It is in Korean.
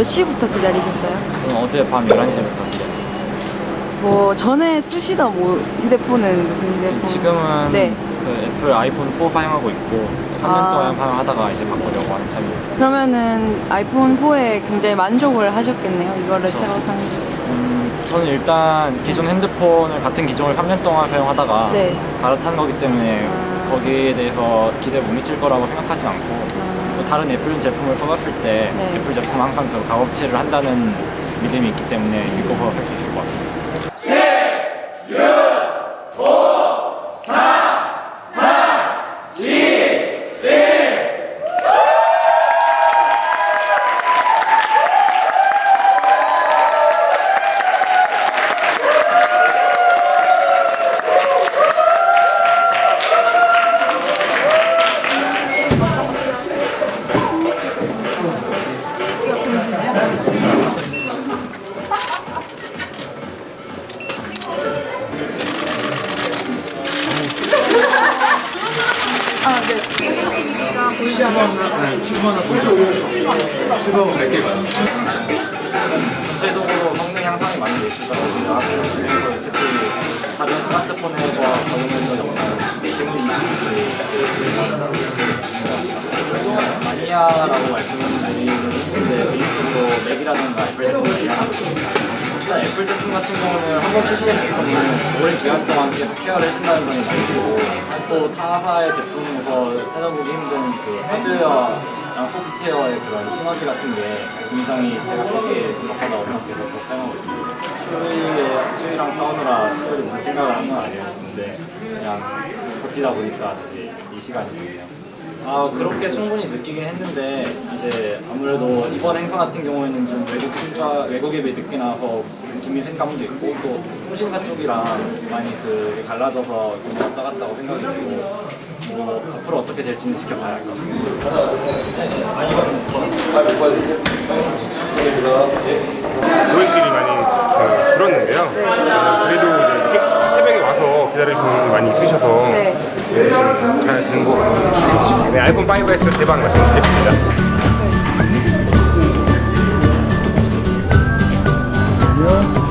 몇 시부터 기다리셨어요? 저는 어제 밤 11시부터 뭐 전에 쓰시던 뭐 휴대폰은 무슨 휴대폰? 지금은 네. 그 애플 아이폰 4 사용하고 있고 3년 아. 동안 사용하다가 이제 바꾸려고 하는 참이에요 그러면은 아이폰 4에 굉장히 만족을 하셨겠네요. 이거를 그쵸. 새로 산. 음, 저는 일단 기존 핸드폰을 같은 기종을 3년 동안 사용하다가 네. 갈아탄 거기 때문에 아. 거기에 대해서 기대 못 미칠 거라고 생각하지 않고 또 아, 다른 애플 제품을 써봤을 때 네. 애플 제품 항상 그 값어치를 한다는 믿음이 있기 때문에 믿고 살수 있을 것 같습니다. 10원 100개 있어요. 전체적으로 성능 향상이 많이 되시더라고요. 그래서 특히 다른 스마트폰과 영상 지금 마니아라고 말씀드리는 싶은데 개인적으로 맥이라든가 애플 제품을 이해하고 일단 애플 제품 같은 경우는 한 번 출시된 제품은 오랜 기간 동안 계속 케어를 해준다는 점이 많고 또 타사의 제품에서 찾아보기 힘든 그 하드웨어랑 소프트웨어의 그런 시너지 같은 게 굉장히 제가 보기에 정확하다고 생각해서 계속 사용하고 있습니다. 추위에, 추위랑 싸우느라 특별히 무슨 생각을 한 건 아니었는데 그냥 버티다 보니까 다시 이 시간이 됐네요. 아 그렇게 충분히 느끼긴 했는데 이제 아무래도 이번 행사 같은 경우에는 좀 외국 팀과 외국 앱이 늦게 나와서 느낌이 생감도 있고 또 통신사 쪽이랑 많이 그 갈라져서 좀 작았다고 생각이 들고 뭐 앞으로 어떻게 될지는 지켜봐야 할 것 같습니다. 아니 이건 고객들이 많이 그, 들었는데요. 그래도 이제 새벽에 와서 기다려주는 분 많이 있으셔서 네. 네, 좀잘 지는 것 같습니다. 네, 아이폰 5S 대박 말씀드리겠습니다. Yeah.